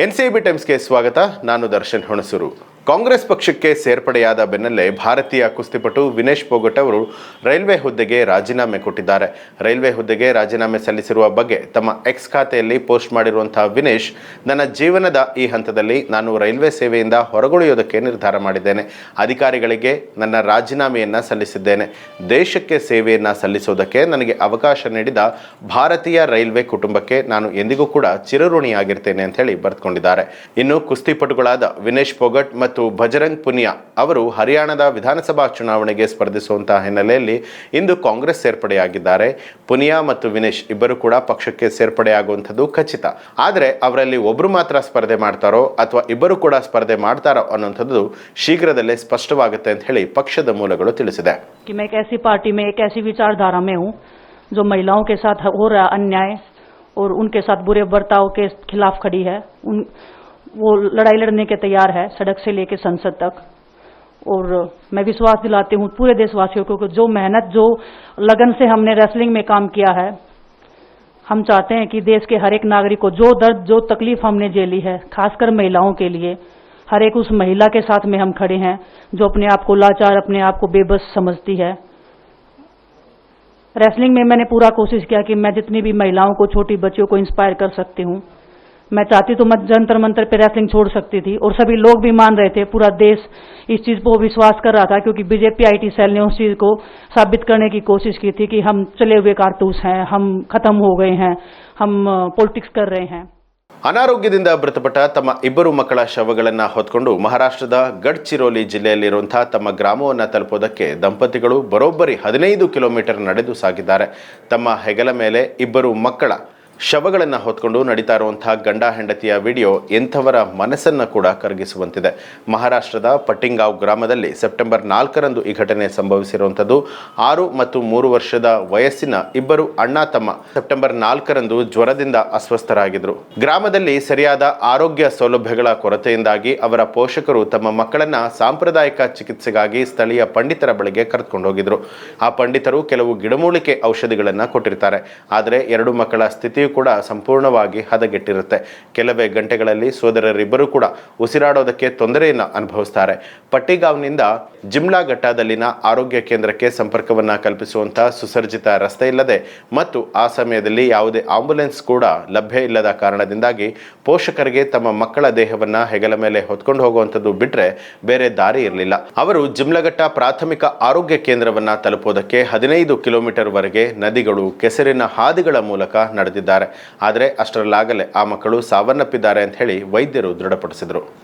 NCB ಟೈಮ್ಸ್ಗೆ ಸ್ವಾಗತ. ನಾನು ದರ್ಶನ್ ಹುಣಸೂರು. ಕಾಂಗ್ರೆಸ್ ಪಕ್ಷಕ್ಕೆ ಸೇರ್ಪಡೆಯಾದ ಬೆನ್ನಲ್ಲೇ ಭಾರತೀಯ ಕುಸ್ತಿಪಟು ವಿನೇಶ್ ಪೋಗಟ್ ಅವರು ರೈಲ್ವೆ ಹುದ್ದೆಗೆ ರಾಜೀನಾಮೆ ಕೊಟ್ಟಿದ್ದಾರೆ. ರೈಲ್ವೆ ಹುದ್ದೆಗೆ ರಾಜೀನಾಮೆ ಸಲ್ಲಿಸಿರುವ ಬಗ್ಗೆ ತಮ್ಮ ಎಕ್ಸ್ ಖಾತೆಯಲ್ಲಿ ಪೋಸ್ಟ್ ಮಾಡಿರುವಂತಹ ವಿನೇಶ್, ನನ್ನ ಜೀವನದ ಈ ಹಂತದಲ್ಲಿ ನಾನು ರೈಲ್ವೆ ಸೇವೆಯಿಂದ ಹೊರಗುಳಿಯೋದಕ್ಕೆ ನಿರ್ಧಾರ ಮಾಡಿದ್ದೇನೆ. ಅಧಿಕಾರಿಗಳಿಗೆ ನನ್ನ ರಾಜೀನಾಮೆಯನ್ನು ಸಲ್ಲಿಸಿದ್ದೇನೆ. ದೇಶಕ್ಕೆ ಸೇವೆಯನ್ನು ಸಲ್ಲಿಸೋದಕ್ಕೆ ನನಗೆ ಅವಕಾಶ ನೀಡಿದ ಭಾರತೀಯ ರೈಲ್ವೆ ಕುಟುಂಬಕ್ಕೆ ನಾನು ಎಂದಿಗೂ ಕೂಡ ಚಿರಋಣಿಯಾಗಿರ್ತೇನೆ ಅಂತ ಹೇಳಿ ಬರೆದುಕೊಂಡಿದ್ದಾರೆ. ಇನ್ನು ಕುಸ್ತಿಪಟುಗಳಾದ ವಿನೇಶ್ ಪೊಗಟ್ ಮತ್ತು ಭಜರಂಗ್ ಪುನಿಯಾ ಅವರು ಹರಿಯಾಣದ ವಿಧಾನಸಭಾ ಚುನಾವಣೆಗೆ ಸ್ಪರ್ಧಿಸುವಂತಹ ಹಿನ್ನೆಲೆಯಲ್ಲಿ ಇಂದು ಕಾಂಗ್ರೆಸ್ ಸೇರ್ಪಡೆಯಾಗಿದ್ದಾರೆ ಪುನಿಯಾ ಮತ್ತು ವಿನೇಶ್ ಇಬ್ಬರು ಕೂಡ ಪಕ್ಷಕ್ಕೆ ಸೇರ್ಪಡೆಯಾಗುವಂಥದ್ದು ಖಚಿತ ಆದರೆ ಅವರಲ್ಲಿ ಒಬ್ಬರು ಮಾತ್ರ ಸ್ಪರ್ಧೆ ಮಾಡ್ತಾರೋ ಅಥವಾ ಇಬ್ಬರು ಕೂಡ ಸ್ಪರ್ಧೆ ಮಾಡ್ತಾರೋ ಅನ್ನುವಂಥದ್ದು ಶೀಘ್ರದಲ್ಲೇ ಸ್ಪಷ್ಟವಾಗುತ್ತೆ ಅಂತ ಹೇಳಿ ಪಕ್ಷದ ಮೂಲಗಳು ತಿಳಿಸಿದೆ कि मैं एक ऐसी पार्टी में एक ऐसी विचारधारा में हूं जो महिलाओं के साथ हो रहा अन्याय और उनके साथ बुरे बर्ताव के खिलाफ खड़ी है उन वो लड़ाई लड़ने के तैयार है सड़क से लेकर संसद तक। और मैं विश्वास दिलाती हूँ पूरे देशवासियों को जो मेहनत, जो लगन से हमने रेसलिंग में काम किया है, हम चाहते हैं कि देश के हर एक नागरिक को जो दर्द, जो तकलीफ़ हमने झेली है, खासकर महिलाओं के लिए, हर एक उस महिला के साथ में हम खड़े हैं जो अपने आप को लाचार, अपने आप को बेबस समझती है। रेसलिंग में मैंने पूरा कोशिश किया कि मैं जितनी भी महिलाओं को, छोटी बच्चियों को इंस्पायर कर सकती हूँ। मैं चाहती तो मैं जंतर मंतर पे रेसलिंग छोड़ सकती थी और सभी लोग भी मान रहे थे पूरा देश इस चीज को विश्वास कर रहा था क्योंकि बीजेपी आईटी सेल ने उस चीज को साबित करने की कोशिश की थी कि हम चले हुए कारतूस हैं हम खत्म हो गए हैं हम पॉलिटिक्स कर रहे हैं ಅನಾರೋಗ್ಯದಿಂದ ಮೃತಪಟ್ಟ ತಮ್ಮ ಇಬ್ಬರು ಮಕ್ಕಳ ಶವಗಳನ್ನು ಹೊತ್ಕೊಂಡು ಮಹಾರಾಷ್ಟ್ರದ ಗಡ್ಚಿರೋಲಿ ಜಿಲ್ಲೆಯಲ್ಲಿರುವಂತಹ ತಮ್ಮ ಗ್ರಾಮವನ್ನು ತಲುಪೋದಕ್ಕೆ ದಂಪತಿಗಳು ಬರೋಬ್ಬರಿ ಹದಿನೈದು ಕಿಲೋಮೀಟರ್ ನಡೆದು ಸಾಗಿದ್ದಾರೆ ತಮ್ಮ ಹೆಗಲ ಮೇಲೆ ಇಬ್ಬರು ಮಕ್ಕಳ ಶವಗಳನ್ನು ಹೊತ್ಕೊಂಡು ನಡೀತಾ ಇರುವಂತಹ ಗಂಡ ಹೆಂಡತಿಯ ವಿಡಿಯೋ ಎಂಥವರ ಮನಸ್ಸನ್ನು ಕೂಡ ಕರಗಿಸುವಂತಿದೆ. ಮಹಾರಾಷ್ಟ್ರದ ಪಟ್ಟಿಂಗಾವ್ ಗ್ರಾಮದಲ್ಲಿ ಸೆಪ್ಟೆಂಬರ್ ನಾಲ್ಕರಂದು ಈ ಘಟನೆ ಸಂಭವಿಸಿರುವಂಥದ್ದು. ಆರು ಮತ್ತು ಮೂರು ವರ್ಷದ ವಯಸ್ಸಿನ ಇಬ್ಬರು ಅಣ್ಣ, ತಮ್ಮ ಸೆಪ್ಟೆಂಬರ್ ನಾಲ್ಕರಂದು ಜ್ವರದಿಂದ ಅಸ್ವಸ್ಥರಾಗಿದ್ದರು. ಗ್ರಾಮದಲ್ಲಿ ಸರಿಯಾದ ಆರೋಗ್ಯ ಸೌಲಭ್ಯಗಳ ಕೊರತೆಯಿಂದಾಗಿ ಅವರ ಪೋಷಕರು ತಮ್ಮ ಮಕ್ಕಳನ್ನ ಸಾಂಪ್ರದಾಯಿಕ ಚಿಕಿತ್ಸೆಗಾಗಿ ಸ್ಥಳೀಯ ಪಂಡಿತರ ಬಳಿಗೆ ಕರೆದುಕೊಂಡು ಹೋಗಿದ್ರು. ಆ ಪಂಡಿತರು ಕೆಲವು ಗಿಡಮೂಲಿಕೆ ಔಷಧಿಗಳನ್ನು ಕೊಟ್ಟಿರ್ತಾರೆ. ಆದರೆ ಎರಡು ಮಕ್ಕಳ ಸ್ಥಿತಿಯು ಕೂಡ ಸಂಪೂರ್ಣವಾಗಿ ಹದಗೆಟ್ಟಿರುತ್ತೆ. ಕೆಲವೇ ಗಂಟೆಗಳಲ್ಲಿ ಸೋದರರಿಬ್ಬರು ಕೂಡ ಉಸಿರಾಡೋದಕ್ಕೆ ತೊಂದರೆಯನ್ನು ಅನುಭವಿಸ್ತಾರೆ. ಪಟ್ಟಿಗಾವ್ನಿಂದ ಜಿಮ್ಲಾ ಘಟ್ಟದಲ್ಲಿನ ಆರೋಗ್ಯ ಕೇಂದ್ರಕ್ಕೆ ಸಂಪರ್ಕವನ್ನು ಕಲ್ಪಿಸುವಂತಹ ಸುಸರ್ಜಿತ ರಸ್ತೆ ಇಲ್ಲದೆ ಮತ್ತು ಆ ಸಮಯದಲ್ಲಿ ಯಾವುದೇ ಆಂಬ್ಯುಲೆನ್ಸ್ ಕೂಡ ಲಭ್ಯ ಇಲ್ಲದ ಕಾರಣದಿಂದಾಗಿ ಪೋಷಕರಿಗೆ ತಮ್ಮ ಮಕ್ಕಳ ದೇಹವನ್ನ ಹೆಗಲ ಮೇಲೆ ಹೊತ್ಕೊಂಡು ಹೋಗುವಂಥದ್ದು ಬಿಟ್ರೆ ಬೇರೆ ದಾರಿ ಇರಲಿಲ್ಲ. ಅವರು ಜಿಮ್ಲಘಟ್ಟ ಪ್ರಾಥಮಿಕ ಆರೋಗ್ಯ ಕೇಂದ್ರವನ್ನ ತಲುಪೋದಕ್ಕೆ ಹದಿನೈದು ಕಿಲೋಮೀಟರ್ ವರೆಗೆ ನದಿಗಳು, ಕೆಸರಿನ ಹಾದಿಗಳ ಮೂಲಕ ನಡೆದಿದ್ದಾರೆ. ಆದರೆ ಅಷ್ಟರಲ್ಲಾಗಲೇ ಆ ಮಕ್ಕಳು ಸಾವನ್ನಪ್ಪಿದ್ದಾರೆ ಅಂತ ಹೇಳಿ ವೈದ್ಯರು ದೃಢಪಡಿಸಿದರು.